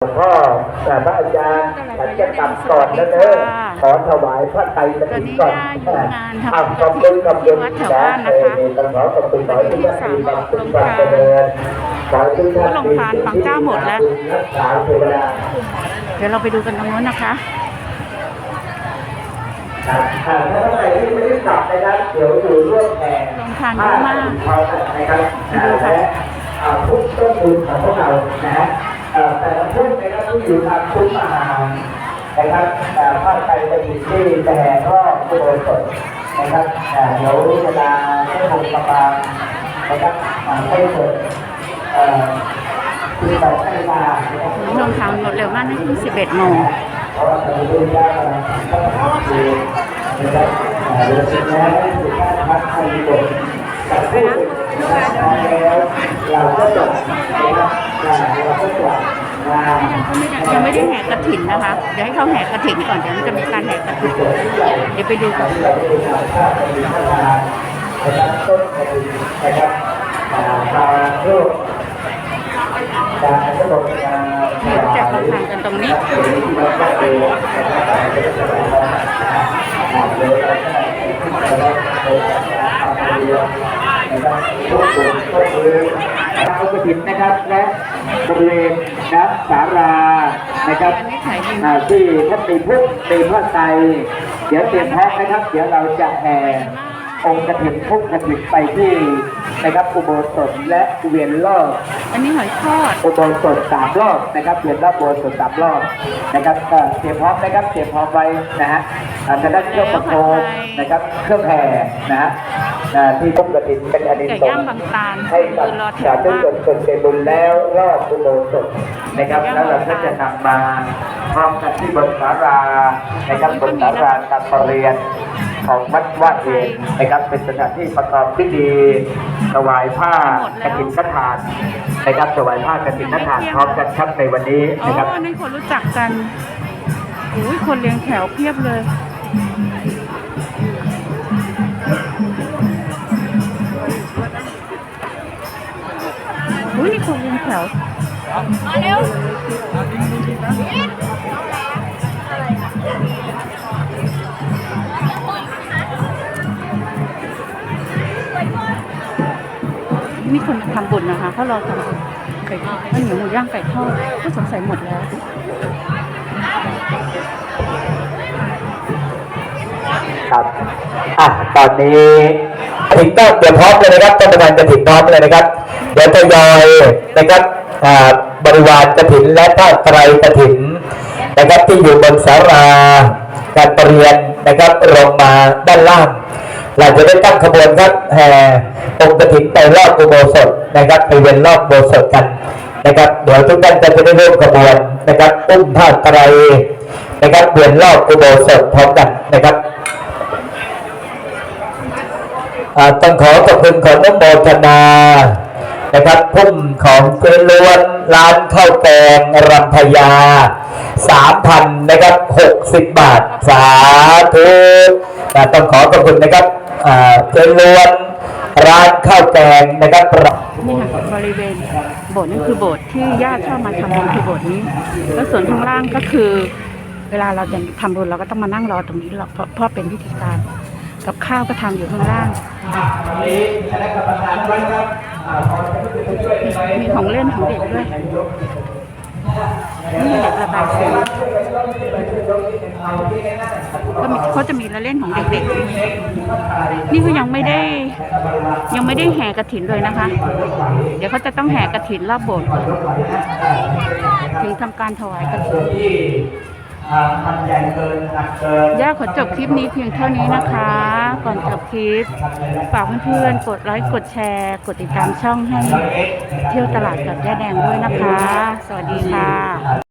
หลวงพ่อพระอาจารย์ฉันจะกลับก่อนนะเด้อขอถวายพระไตรกฐินก่อนตอนนี้ย่าอนทำขอบคุณขอบคุณที่วัดแถวบ้านนะคะเออต้องขอขอบคุณขอให้ทุกท่านมีความสุขความเจริญขอให้ทุกท่านโรงทานบางเจ้าหมดแล้วรักษาเทวดาเดี๋ยวเราไปดูกันตรงนู้นนะคะถ้าท่านใดที่ไม่ได้กลับนะครับเดี๋ยวอยู่ร่วมแผ่โรงทานเยอะมากผ้นะครับและทุกต้นทุนของพวกเรานะฮะ แต่ละทุนนะครับที่อยู่ตามคุ้มอาหารนะครับอ่าผ้าไตรกฐินที่จะแห่รอบอุโบสถนะครับอ่าเดี๋ยวเวลาให้ผมประมาณนะครับอ่าให้เกิดเอ่อที่แบบให้มานะครับโรงทานหมดเร็วมากนะที่11โมงเพราะว่าเราดูได้ก็ทำคือนะครับอ่าเรื่องสิ่งนั้นคือการพักให้ดีกว่าแต่ พูดแล้วเราก็จะนะครับเราก็จะงานยังไม่ได้แห่กระถิ่นนะคะ เดี๋ยวให้เขาแห่กระถิ่นก่อน เดี๋ยวมันจะมีการแห่กระถินเดี๋ยวไปดูกันเราได้ทาพในพันะครับต้นกรงนะครับอ่าการรูปการระบบการนี่ รู้จักโรงทานกันตรงนี้เอากระถิ่นนะครับและบริเวณนะสารานะครับที่ท่านมีพุทธมีพระไตรเดี๋ยวเตรียมพร้อมนะครับ เดี๋ยวเราจะแห่ องค์กระถิ่นพุทธกระถิ่นไปที่นะครับอุโบสถและเวียนรอบอันนี้หอยทอดอุโบสถสามรอบนะครับเวียนรอบอุโบสถสามรอบนะครับก็เตรียมพร้อมนะครับเตรียมพร้อมไว้นะฮะอาจจะได้เครื่องประโคมนะครับเครื่องแห่นะฮะอ่าที่พุทธกระถิ่นเป็นอนิไก่สงย่างส์บางตาลให้กับคือรอแถสาวธุมากชนคนใจบุญแล้วรอบอุโบสถนะครับแล้วเราก็จะนำมาพร้อมกันที่บนศาลานะครับบนศาลาการประเรียนของวัดวาดเองนะครับเป็นสถานที่ประกอบพิธีถวายผ้ากฐินกฐานนะครับถวายผ้ากฐินกฐานพร้อมกันครับในวันนี้อ๋อนะครับอันนี้คนรู้จักกันอุ้ยคนเรียงแถวเพียบเลย อุ้ยนี่คนเรียงแถว มาเร็ว นี่คนทำบุญนะคะเขารอทำบุญไก่ทอดข้าวเหนียวหมูย่างไก่ทอดก็สงสัยหมดแล้วครับอะตอนนี้ถึงต้องเตรียมพร้อมเลยนะครับต้องประธานกระถิ่นพร้อมเลยนะครับ เดี๋ยวทยอยนะครับอ่าบริวารกระถิ่นและผ้าไตรกระถิ่นนะครับที่อยู่บนศาลาการประเรียนนะครับลงมาด้านล่าง เราจะได้ตั้งขบวนครับแห่องค์กระถิ่นไปรอบอุโบสถนะครับไปเวียนรอบอุโบสถกันนะครับเดี๋ยวทุกท่านจะได้ร่วมขบวนนะครับอุ้มผ้าไตรนะครับเวียนรอบอุโบสถพร้อมกันนะครับต้องขอขอบคุณขอน้องโมทนา นะครับพุ่มของเจล้วนร้านข้าวแกงรำพยาสามพันนะครับหกสิบบาท สาธุอ่าต้องขอขอบคุณนะครับเจล้วนร้านข้าวแกงนะครับนี่ค่ะบริเวณโบสถ์นี่คือโบสถ์ที่ญาติชอบมาทำบุญคือโบสถ์นี้ แล้วส่วนข้างล่างก็คือ เวลาเราจะทำบุญเราก็ต้องมานั่งรอตรงนี้หรอกเพราะเพราะเป็นพิธีการ กับข้าวก็ทำอยู่ข้างล่าง มีของเล่นของเด็กด้วยนี่เด็กระบายสีก็มีเขาจะมีละเล่นของเด็กๆ นี่ก็ยังไม่ได้ ยังไม่ได้แห่กระถินเลยนะคะ เดี๋ยวเขาจะต้องแห่กระถินรอบโบสถ์ก่อนถึงทำการถวายกระถิ นย่าขอจบคลิปนี้เพียงเท่านี้นะคะ ก่อนจบคลิปฝากเพื่อนๆกดไลค์กดแชร์ กดติดตามช่องให้เที่ยวตลาดกับย่าแดงด้วยนะคะ สวัสดีค่ะ